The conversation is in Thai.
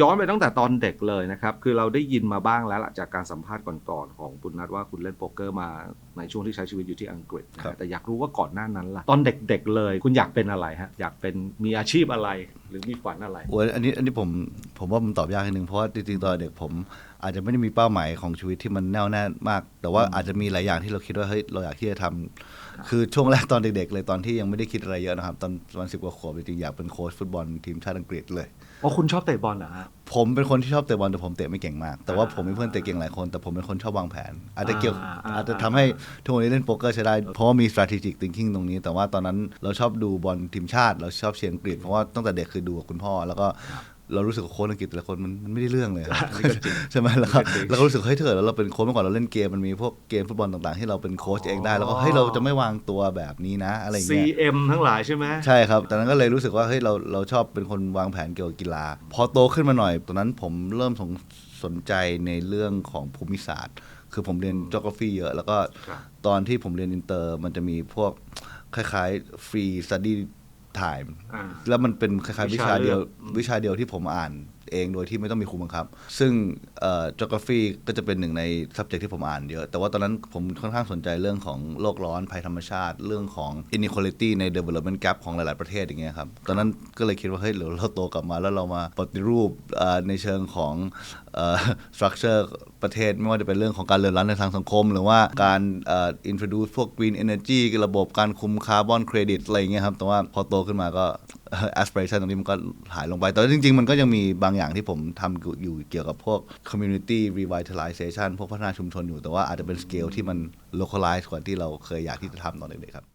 ย้อนไปตั้งแต่ตอนเด็กเลยนะครับ คือเราได้ยินมาบ้างแล้วล่ะจากการสัมภาษณ์ก่อนๆของคุณนัทว่าคุณเล่นโป๊กเกอร์มาในช่วงที่ใช้ชีวิตอยู่ที่อังกฤษนะครัฮะบแต่อยากรู้ว่าก่อนหน้านั้นล่ะ ตอนเด็กๆเลย คุณอยากเป็นอะไรฮะ อยากเป็นมีอาชีพอะไรหรือมีฝันอะไรโอ้ยอันนี้อันนี้ผมผมว่ามันตอบยากนิดนึงเพราะว่าจริงๆตอนเด็กผมอาจจะไม่ได้มีเป้าหมายของชีวิตที่มันแน่วแน่มาก แต่ว่าอาจจะมีหลายอย่างที่เราคิดว่าเฮ้ยเราอยากที่จะทำคือช่วงแรกตอนเด็กๆเลยตอนที่ยังไม่ได้คิดอะไรเยอะนะครับ ตอนประมาณสิบกว่าขวบจริงๆอยากเป็นโค้ชฟุตบอลทีมชาติอังกฤษเลยเพราะคุณชอบเตะบอลเหรอฮะ ผมเป็นคนที่ชอบเตะบอลแต่ผมเตะไม่เก่งมาก แต่ว่าอ่าผมมีเพื่อนเตะเก่งหลายคน แต่ผมเป็นคนชอบวางแผน อาจจะเกี่ยวอ่าอ่าอาจจะทำให้ทุกวันนี้เล่นโป๊กเกอร์ใช้ได้ เพราะว่ามี strategic thinking ตรงนี้ แต่ว่าตอนนั้นเราชอบดูบอลทีมชาติ เราชอบเชียร์อังกฤษเพราะว่าตั้งแต่เด็กคือดูกับคุณพ่อแล้วก็ เรารู้สึกว่าโค้ชอังกฤษแต่ละคนมันมันไม่ได้เรื่องเลยครับใช่ไหมแล้วก็เราก็รู้สึกเฮ้ยถ้าเกิดเราเป็นโค้ชเมื่อก่อนเราเล่นเกมมันมีพวกเกมฟุตบอลต่างๆ ที่เราเป็นโค้ชเองได้แล้วก็เฮ้ยเราจะไม่วางตัวแบบนี้นะ อะไรอย่างเงี้ย CM ทั้งหลายใช่ไหมใช่ครับตอนนั้นก็เลยรู้สึกว่าเฮ้ยเราเราชอบเป็นคนวางแผนเกี่ยวกับกีฬา พอโตขึ้นมาหน่อยตอนนั้นผมเริ่มสนสนใจในเรื่องของภูมิศาสตร์ คือผมเรียน geography เยอะ แล้วก็ครับตอนที่ผมเรียนอินเตอร์ มันจะมีพวกคล้ายๆ free study time อ่าแล้วมันเป็นคล้ายๆวิวิชาชาเดียวเลือกวิชาเดียวที่ผมอ่าน เองโดยที่ไม่ต้องมีครูบังคับ ซึ่งเอ่อ geography ก็จะเป็นหนึ่งใน subject ที่ผมอ่านเยอะ แต่ว่าตอนนั้นผมค่อนข้างสนใจเรื่องของโลกร้อนภัยธรรมชาติ เรื่องของ inequality ใน development gap ของหลาย ๆ ประเทศอย่างเงี้ยครับ ตอนนั้นก็เลยคิดว่า เฮ้ยเดี๋ยวเราโตกลับมาแล้วเรามาปฏิรูปในเชิงของอ structure ประเทศไม่ว่าจะเป็นเรื่องของการเลื่อนร้านในทางสังคม หรือว่าการอ่อ introduce พวก green energy ระบบการคุมคาร์บอนเครดิตอะไรอย่างเงี้ยครับ แต่ว่าพอโตขึ้นมาก็ aspiration ตรงนี้มันก็หายลงไป แต่จริง ๆ มันก็ยังมีบางอย่างที่ผมทำอยู่เกี่ยวกับพวก community revitalization พวกพัฒนาชุมชนอยู่ แต่ว่าอาจจะเป็นสเกลที่มัน localize กว่าที่เราเคยอยากที่จะทำตอนเด็กๆครับ